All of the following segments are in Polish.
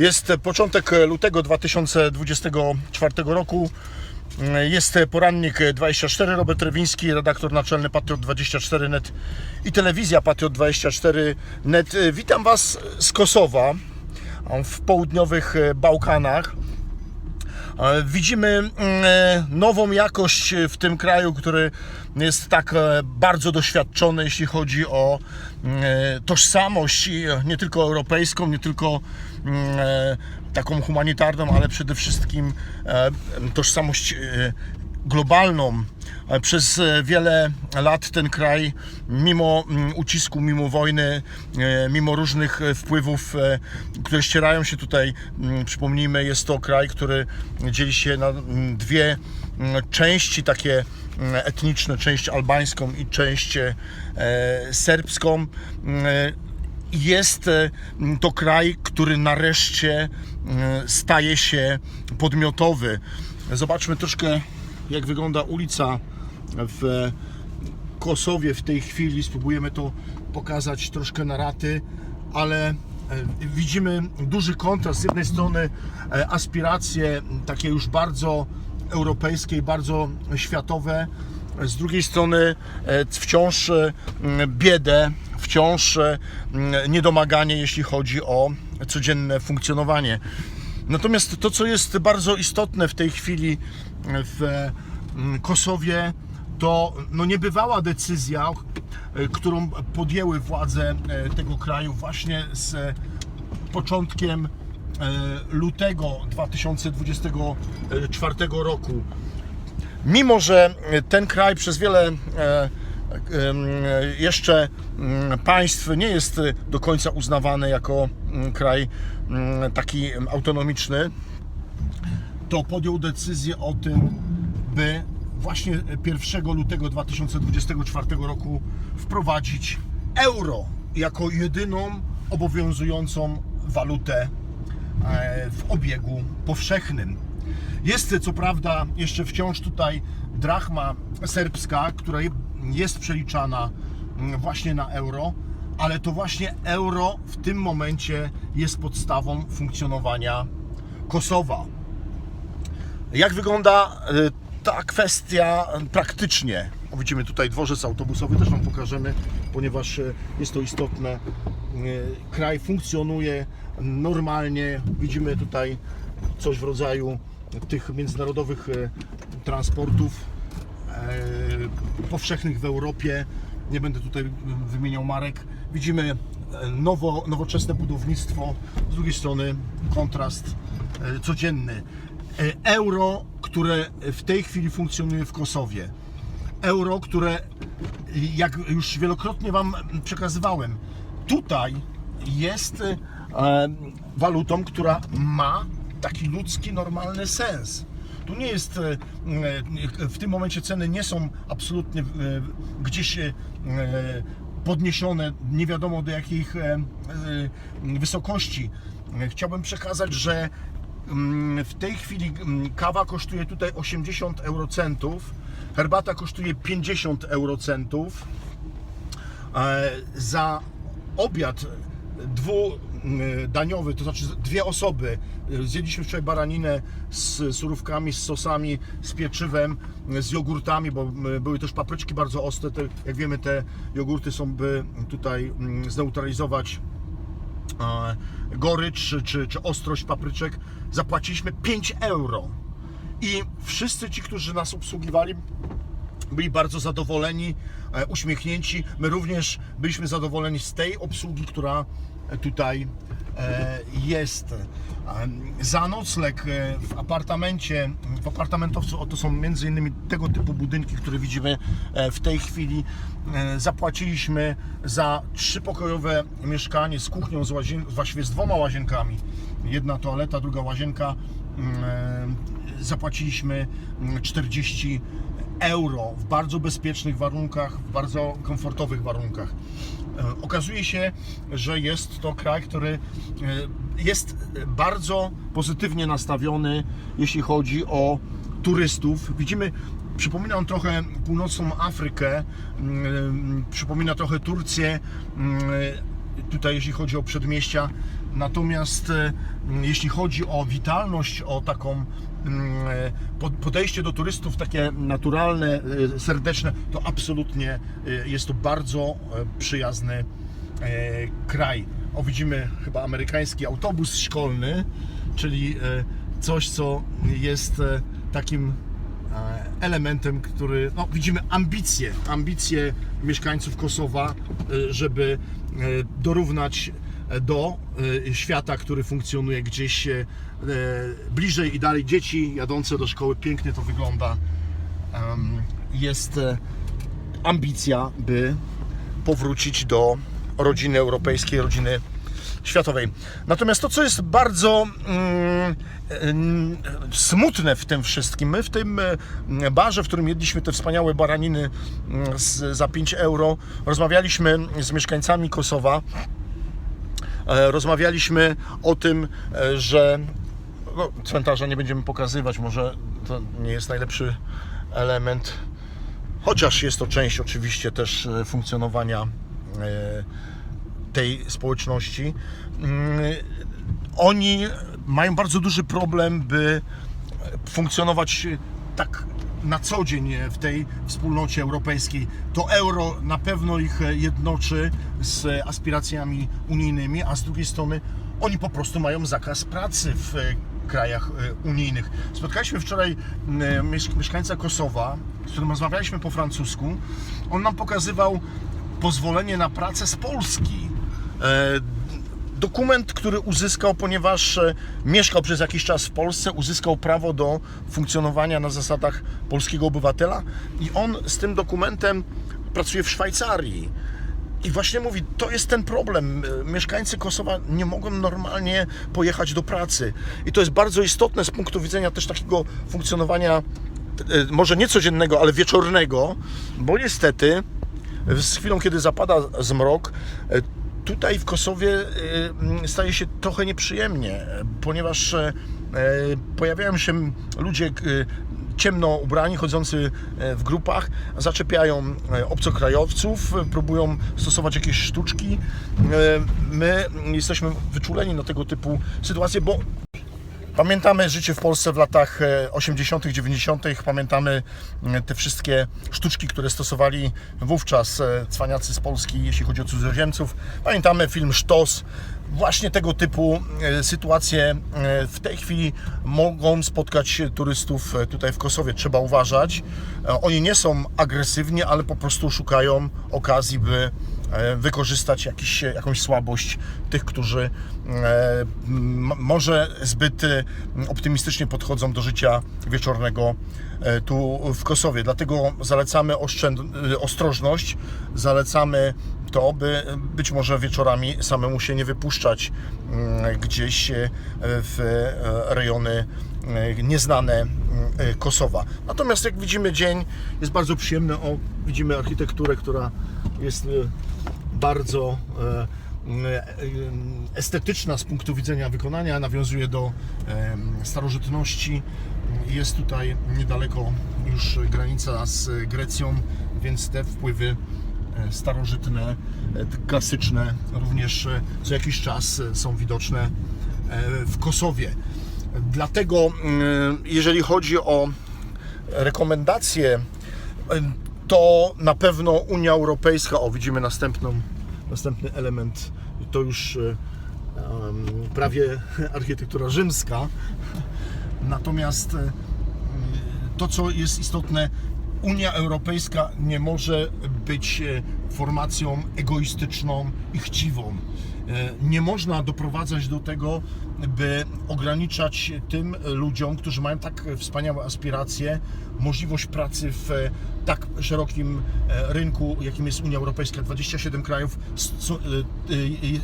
Jest początek lutego 2024 roku. Jest porannik 24, Robert Rewiński, redaktor naczelny Patriot 24net i telewizja Patriot 24net. Witam Was z Kosowa w południowych Bałkanach. Widzimy mm, nową jakość w tym kraju, który jest tak e, bardzo doświadczony, jeśli chodzi o mm, tożsamość nie tylko europejską, nie tylko mm, e, taką humanitarną, ale przede wszystkim e, tożsamość e, globalną. E, Przez e, wiele lat ten kraj, mimo mm, ucisku, mimo wojny, e, mimo różnych wpływów, które ścierają się tutaj, mm, przypomnijmy, jest to kraj, który dzieli się na mm, dwie części takie etniczne, część albańską i część serbską. Jest to kraj, który nareszcie staje się podmiotowy. Zobaczmy troszkę, jak wygląda ulica w Kosowie w tej chwili. Spróbujemy to pokazać troszkę na raty, ale e, widzimy duży kontrast. Z jednej strony e, aspiracje takie już bardzo europejskie i bardzo światowe, z drugiej strony e, wciąż biedę, wciąż niedomaganie, jeśli chodzi o codzienne funkcjonowanie. Natomiast to, co jest bardzo istotne w tej chwili w mm, Kosowie, to no, niebywała decyzja, którą podjęły władze e, tego kraju właśnie z początkiem e, lutego 2024 roku. Mimo że ten kraj przez wiele e, jeszcze mm, państw nie jest do końca uznawany jako mm, kraj mm, taki autonomiczny, to podjął decyzję o tym, by właśnie 1 lutego 2024 roku wprowadzić euro jako jedyną obowiązującą walutę e, w obiegu powszechnym. Jest co prawda jeszcze wciąż tutaj drachma serbska, która jest przeliczana mm, właśnie na euro, ale to właśnie euro w tym momencie jest podstawą funkcjonowania Kosowa. Jak wygląda y, ta kwestia praktycznie? Widzimy tutaj dworzec autobusowy, też Wam pokażemy, ponieważ y, jest to istotne. Y, Kraj funkcjonuje normalnie. Widzimy tutaj coś w rodzaju tych międzynarodowych transportów powszechnych w Europie. Nie będę tutaj wymieniał marek. Widzimy e, nowo, nowoczesne budownictwo, z drugiej strony kontrast e, codzienny. E, Euro, które w tej chwili funkcjonuje w Kosowie. Euro, które jak już wielokrotnie Wam przekazywałem, tutaj jest walutą, która ma taki ludzki, normalny sens. Tu nie jest, e, e, w tym momencie ceny nie są absolutnie e, gdzieś podniesione, nie wiadomo do jakich wysokości. Chciałbym przekazać, że mm, w tej chwili mm, kawa kosztuje tutaj 80 eurocentów, herbata kosztuje 50 eurocentów. Za obiad dwudaniowy, to znaczy dwie osoby. Zjedliśmy wczoraj baraninę z surówkami, z sosami, z pieczywem, z jogurtami, bo były też papryczki bardzo ostre. Te, jak wiemy, te jogurty są, by tutaj mm, zneutralizować gorycz czy, czy, czy ostrość papryczek. Zapłaciliśmy 5 euro. I wszyscy ci, którzy nas obsługiwali, byli bardzo zadowoleni, e, uśmiechnięci. My również byliśmy zadowoleni z tej obsługi, która tutaj e, jest. Za nocleg e, w apartamencie, w apartamentowcu, oto są między innymi tego typu budynki, które widzimy e, w tej chwili. Zapłaciliśmy za trzypokojowe mieszkanie z kuchnią, z łazien- właściwie z dwoma łazienkami. Jedna toaleta, druga łazienka. Mm, Zapłaciliśmy mm, 40 euro w bardzo bezpiecznych warunkach, w bardzo komfortowych warunkach. E, Okazuje się, że jest to kraj, który e, jest bardzo pozytywnie nastawiony, jeśli chodzi o turystów. Widzimy, przypomina on trochę północną Afrykę, mm, przypomina trochę Turcję. mm, Tutaj, jeśli chodzi o przedmieścia, Natomiast e, jeśli chodzi o witalność, o taką e, po- podejście do turystów takie naturalne, e, serdeczne, to absolutnie jest to bardzo przyjazny kraj. O, widzimy chyba amerykański autobus szkolny, czyli coś, co jest takim elementem, który, no widzimy ambicje, ambicje mieszkańców Kosowa, żeby dorównać do e, świata, który funkcjonuje gdzieś e, e, bliżej i dalej. Dzieci jadące do szkoły, pięknie to wygląda. Jest e, ambicja, by powrócić do rodziny europejskiej, rodziny światowej. Natomiast to, co jest bardzo mm, smutne w tym wszystkim, my w tym barze, w którym jedliśmy te wspaniałe baraniny mm, za 5 euro, rozmawialiśmy z mieszkańcami Kosowa. E, Rozmawialiśmy o tym, e, że no, cmentarza nie będziemy pokazywać, może to nie jest najlepszy element, chociaż jest to część oczywiście też e, funkcjonowania tej społeczności. Mm, Oni mają bardzo duży problem, by funkcjonować tak na co dzień w tej wspólnocie europejskiej. To euro na pewno ich jednoczy z aspiracjami unijnymi, a z drugiej strony oni po prostu mają zakaz pracy w krajach e, unijnych. Spotkaliśmy wczoraj mieszkańca Kosowa, z którym rozmawialiśmy po francusku. On nam pokazywał pozwolenie na pracę z Polski. Dokument, który uzyskał, ponieważ e, mieszkał przez jakiś czas w Polsce, uzyskał prawo do funkcjonowania na zasadach polskiego obywatela i on z tym dokumentem pracuje w Szwajcarii. I właśnie mówi, to jest ten problem. E, Mieszkańcy Kosowa nie mogą normalnie pojechać do pracy. I to jest bardzo istotne z punktu widzenia też takiego funkcjonowania, e, może nie codziennego, ale wieczornego, bo niestety z chwilą, kiedy zapada zmrok, tutaj w Kosowie e, m, staje się trochę nieprzyjemnie, ponieważ e, e, pojawiają się ludzie e, ciemno ubrani, chodzący e, w grupach, zaczepiają obcokrajowców, próbują stosować jakieś sztuczki. My jesteśmy wyczuleni na tego typu sytuacje, bo Pamiętamy życie w Polsce w latach e, 80., 90., pamiętamy e, te wszystkie sztuczki, które stosowali wówczas e, cwaniacy z Polski, jeśli chodzi o cudzoziemców. Pamiętamy film Sztos. Właśnie tego typu e, sytuacje e, w tej chwili mogą spotkać turystów e, tutaj w Kosowie. Trzeba uważać. Oni nie są agresywni, ale po prostu szukają okazji, by wykorzystać jakiś, jakąś słabość tych, którzy może zbyt optymistycznie podchodzą do życia wieczornego tu w Kosowie. Dlatego zalecamy ostrożność, zalecamy to, by być może wieczorami samemu się nie wypuszczać mm, gdzieś e, w e, rejony e, nieznane mm, Kosowa. Natomiast jak widzimy dzień jest bardzo przyjemny. O, widzimy architekturę, która jest bardzo estetyczna z punktu widzenia wykonania, nawiązuje do starożytności. Jest tutaj niedaleko już granica z Grecją, więc te wpływy starożytne, e, klasyczne również e, co jakiś czas e, są widoczne e, w Kosowie. Dlatego, mm, jeżeli chodzi o rekomendacje, to na pewno Unia Europejska, o widzimy następną, następny element, to już e, prawie architektura rzymska. Natomiast e, to, co jest istotne, Unia Europejska nie może być e, formacją egoistyczną i chciwą. E, Nie można doprowadzać do tego, by ograniczać tym ludziom, którzy mają tak wspaniałe aspiracje, możliwość pracy w e, tak szerokim rynku, jakim jest Unia Europejska. 27 krajów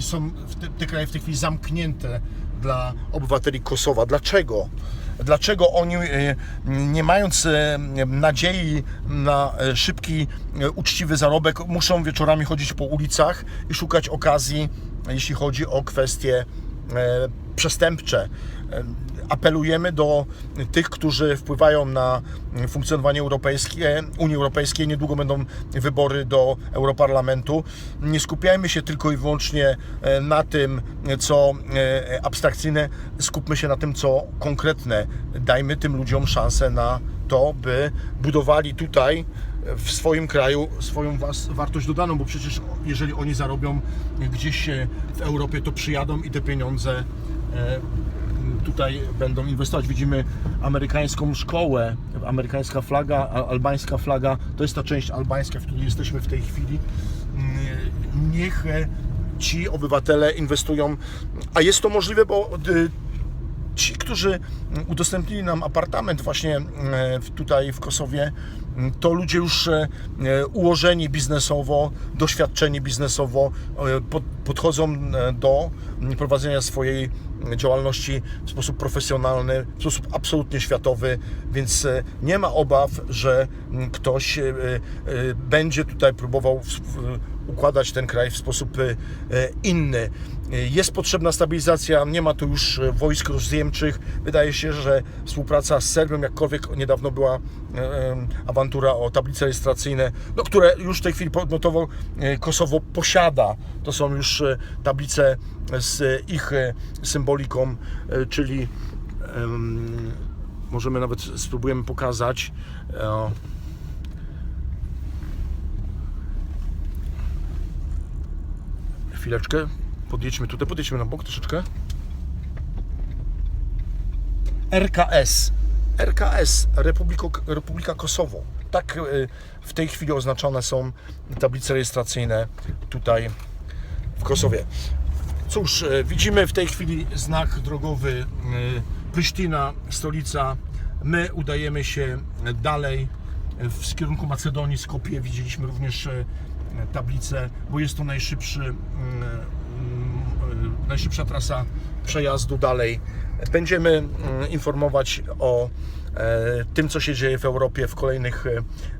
są, te kraje w tej chwili zamknięte dla obywateli Kosowa. Dlaczego? Dlaczego oni, e, nie mając e, nadziei na e, szybki, uczciwy zarobek, muszą wieczorami chodzić po ulicach i szukać okazji, jeśli chodzi o kwestie przestępcze. Apelujemy do tych, którzy wpływają na funkcjonowanie europejskie, Unii Europejskiej. Niedługo będą wybory do Europarlamentu. Nie skupiajmy się tylko i wyłącznie e, na tym, co e, abstrakcyjne, skupmy się na tym, co konkretne. Dajmy tym ludziom szansę na to, by budowali tutaj w swoim kraju swoją wartość dodaną, bo przecież jeżeli oni zarobią gdzieś e, w Europie, to przyjadą i te pieniądze tutaj będą inwestować. Widzimy amerykańską szkołę, amerykańska flaga, albańska flaga, to jest ta część albańska, w której jesteśmy w tej chwili. Mm, Niech e, ci obywatele inwestują, a jest to możliwe, bo y, ci, którzy udostępnili nam apartament właśnie e, tutaj w Kosowie, to ludzie już e, e, ułożeni biznesowo, doświadczeni biznesowo, e, pod- podchodzą do prowadzenia swojej działalności w sposób profesjonalny, w sposób absolutnie światowy, więc nie ma obaw, że ktoś będzie tutaj próbował układać ten kraj w sposób inny. Jest potrzebna stabilizacja, nie ma tu już wojsk rozjemczych. Wydaje się, że współpraca z Serbią, jakkolwiek niedawno była e, awantura o tablice rejestracyjne, no, które już w tej chwili podmiotowo e, Kosowo posiada. To są już e, tablice z ich e, symboliką, e, czyli em, możemy nawet spróbujemy pokazać. Chwileczkę. Podjedźmy tutaj, podjedźmy na bok troszeczkę. RKS. RKS, Republika Kosowo. Tak y, w tej chwili oznaczone są tablice rejestracyjne tutaj w Kosowie. Cóż, y, widzimy w tej chwili znak drogowy y, Prysztina, stolica. My udajemy się dalej w kierunku Macedonii, Skopie. Widzieliśmy również tablicę, bo jest to najszybszy, y, najszybsza trasa przejazdu dalej. Będziemy y, informować o e, tym, co się dzieje w Europie w kolejnych e,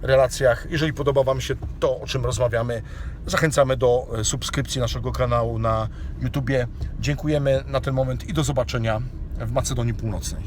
relacjach. Jeżeli podoba Wam się to, o czym rozmawiamy, zachęcamy do e, subskrypcji naszego kanału na YouTubie. Dziękujemy na ten moment i do zobaczenia w Macedonii Północnej.